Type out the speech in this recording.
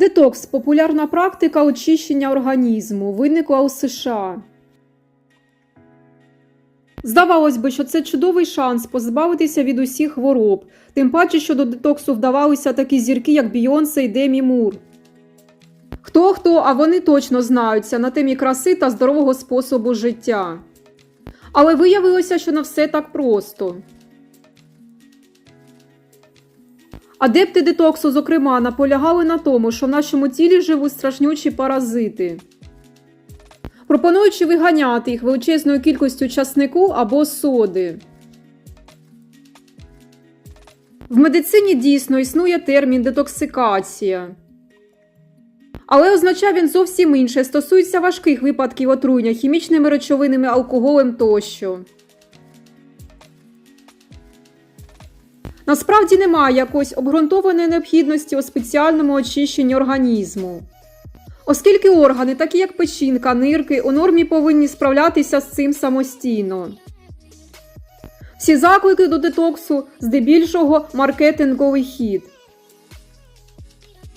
Детокс популярна практика очищення організму, виникла у США. Здавалось би, що це чудовий шанс позбавитися від усіх хвороб, тим паче, що до детоксу вдавалися такі зірки, як Бійонсе і Демі Мур. Хто хто, а вони точно знаються на темі краси та здорового способу життя. Але виявилося, що не все так просто. Адепти детоксу, зокрема, наполягали на тому, що в нашому тілі живуть страшнючі паразити, пропонуючи виганяти їх величезною кількістю часнику або соди. В медицині дійсно існує термін детоксикація. Але означає він зовсім інше, стосується важких випадків отруєння хімічними речовинами, алкоголем тощо. Насправді немає якоїсь обґрунтованої необхідності у спеціальному очищенні організму. Оскільки органи, такі як печінка, нирки, у нормі повинні справлятися з цим самостійно. Всі заклики до детоксу здебільшого маркетинговий хід.